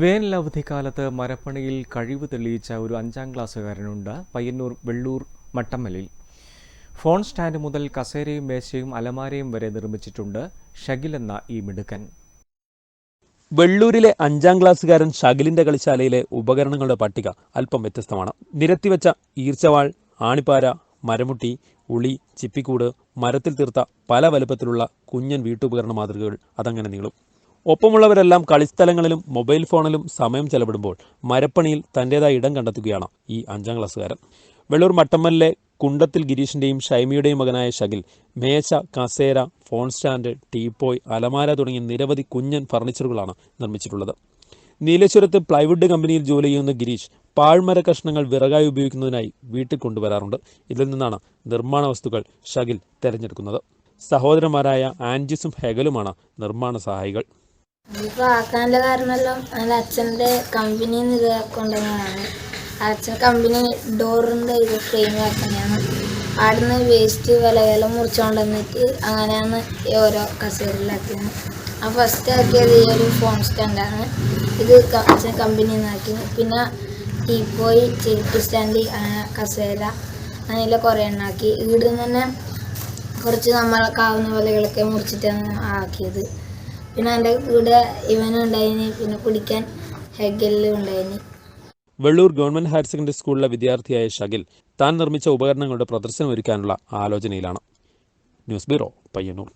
വേനലവധിക്കാലത്ത് മരപ്പണിയിൽ കഴിവ് തെളിയിച്ച ഒരു അഞ്ചാം ക്ലാസ്സുകാരനുണ്ട് പയ്യന്നൂർ വെള്ളൂർ മട്ടമ്മലിൽ. ഫോൺ സ്റ്റാൻഡ് മുതൽ കസേരയും മേശയും അലമാരയും വരെ നിർമ്മിച്ചിട്ടുണ്ട് ഷകിൽ എന്ന ഈ മിടുക്കൻ. വെള്ളൂരിലെ അഞ്ചാം ക്ലാസ്സുകാരൻ ഷകിലിന്റെ കളിശാലയിലെ ഉപകരണങ്ങളുടെ പട്ടിക അല്പം വ്യത്യസ്തമാണ്. നിരത്തിവെച്ച ഈർച്ചവാൾ ആണിപ്പാര മരമുട്ടി ഉളി ചിപ്പിക്കൂട് മരത്തിൽ തീർത്ത പല വലുപ്പത്തിലുള്ള കുഞ്ഞൻ വീട്ടുപകരണ മാതൃകകൾ അതങ്ങനെ നീളും. ഒപ്പമുള്ളവരെല്ലാം കളിസ്ഥലങ്ങളിലും മൊബൈൽ ഫോണിലും സമയം ചെലവിടുമ്പോൾ മരപ്പണിയിൽ തന്റെതായ ഇടം കണ്ടെത്തുകയാണ് ഈ അഞ്ചാം ക്ലാസ്സുകാരൻ. വെള്ളൂർ മട്ടമ്മലിലെ കുണ്ടത്തിൽ ഗിരീഷിന്റെയും ഷൈമിയുടെയും മകനായ ഷകിൽ മേശ കസേര ഫോൺ സ്റ്റാൻഡ് ടീപ്പോയ് അലമാര തുടങ്ങിയ നിരവധി കുഞ്ഞൻ ഫർണിച്ചറുകളാണ് നിർമ്മിച്ചിട്ടുള്ളത്. നീലേശ്വരത്ത് പ്ലൈവുഡ് കമ്പനിയിൽ ജോലി ചെയ്യുന്ന ഗിരീഷ് പാഴ്മര കഷ്ണങ്ങൾ വിറകായി ഉപയോഗിക്കുന്നതിനായി വീട്ടിൽ കൊണ്ടുവരാറുണ്ട്. ഇതിൽ നിന്നാണ് നിർമ്മാണ വസ്തുക്കൾ ഷകിൽ തിരഞ്ഞെടുക്കുന്നത്. സഹോദരന്മാരായ ആൻജിസും ഹെഗലുമാണ് നിർമ്മാണ സഹായികൾ. ഇതിപ്പോ ആക്കാനുള്ള കാരണല്ലോ. എന്റെ അച്ഛന്റെ കമ്പനി നിന്ന് ഇത് കൊണ്ടുവന്നതാണ്. അച്ഛൻ കമ്പനി ഡോറിന്റെ ഇത് ഫ്രെയിം ആക്കുന്നതാണ് അവിടുന്ന് വേസ്റ്റ് വില വില മുറിച്ചുകൊണ്ട് വന്നിട്ട് അങ്ങനെയാണ് ഓരോ കസേരയിലാക്കിയത്. ആ ഫസ്റ്റ് ആക്കിയത് ഈ ഒരു ഫോൺ സ്റ്റാൻഡാണ് ഇത് അച്ഛൻ കമ്പനിയിൽ നിന്ന് ആക്കി. പിന്നെ ടീപ്പോയി ചെരുപ്പ് സ്റ്റാൻഡ് കസേര അങ്ങനെയുള്ള കുറേ എണ്ണാക്കി ഇവിടെ നിന്ന് തന്നെ കുറച്ച് നമ്മളൊക്കാവുന്ന പോലെകളൊക്കെ മുറിച്ചിട്ടാണ് ആക്കിയത്. പിന്നെ എന്റെ കൂടെ ഇവനും ഉണ്ടായിന് പിന്നെ കുടിക്കാൻ ഹെഗലും ഉണ്ടായിന്. വെള്ളൂർ ഗവൺമെന്റ് ഹയർ സെക്കൻഡറി സ്കൂളിലെ വിദ്യാർത്ഥിയായ ഷകിൽ താൻ നിർമ്മിച്ച ഉപകരണങ്ങളുടെ പ്രദർശനം ഒരുക്കാനുള്ള ആലോചനയിലാണ്. News bureau Payyannur.